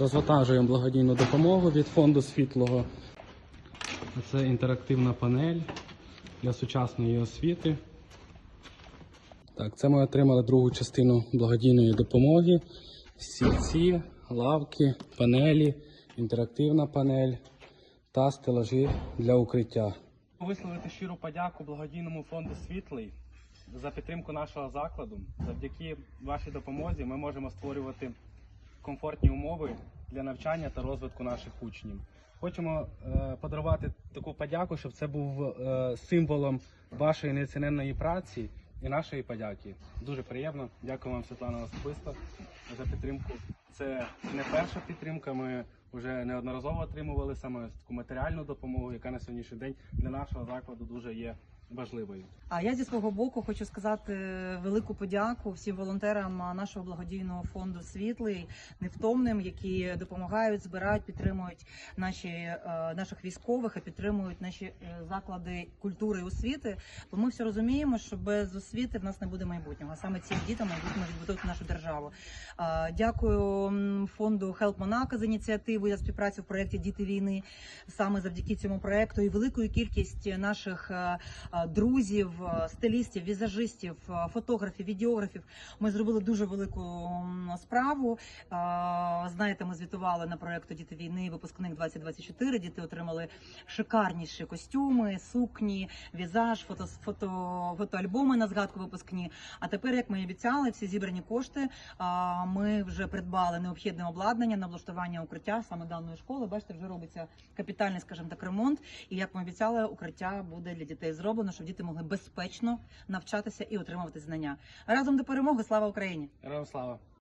Розвантажуємо благодійну допомогу від фонду світлого. Це інтерактивна панель для сучасної освіти. Так, це ми отримали другу частину благодійної допомоги. Стільці, лавки, панелі, інтерактивна панель та стелажі для укриття. Висловити щиру подяку благодійному фонду Світлий за підтримку нашого закладу. Завдяки вашій допомозі ми можемо створювати комфортні умови для навчання та розвитку наших учнів. Хочемо е, подарувати таку подяку, щоб це був е, символом вашої неоціненної праці і нашої подяки. Дуже приємно. Дякую вам, Світлана, особисто за підтримку. Це не перша підтримка. Ми вже неодноразово отримували саме таку матеріальну допомогу, яка на сьогоднішній день для нашого закладу дуже є важливою. А я зі свого боку хочу сказати велику подяку всім волонтерам нашого благодійного фонду Світлий невтомним, які допомагають, збирають, підтримують наші е, наших військових і підтримують наші е, заклади культури і освіти. Бо ми всі розуміємо, що без освіти в нас не буде майбутнього. Саме ці діти майбутньо відбудують нашу державу. Дякую фонду Help Monaco за ініціативу за співпрацю в проєкті Діти війни. Саме завдяки цьому проекту і великою кількість наших е, друзів, е, стилістів, візажистів, е, фотографів, відеографів. Ми зробили дуже велику справу. Е, Знаєте, ми звітували на проєкту Діти війни, випускник 2024. Діти отримали шикарніші костюми, сукні, візаж, фото, фото, фотоальбоми на згадку випускні. А тепер, як ми і обіцяли, всі зібрані кошти. Ми вже придбали необхідне обладнання на облаштування укриття саме даної школи. Бачите, вже робиться капітальний, скажімо так, ремонт. І як ми обіцяли, укриття буде для дітей зроблено, щоб діти могли безпечно навчатися і отримувати знання. Разом до перемоги. Слава Україні! Героям слава!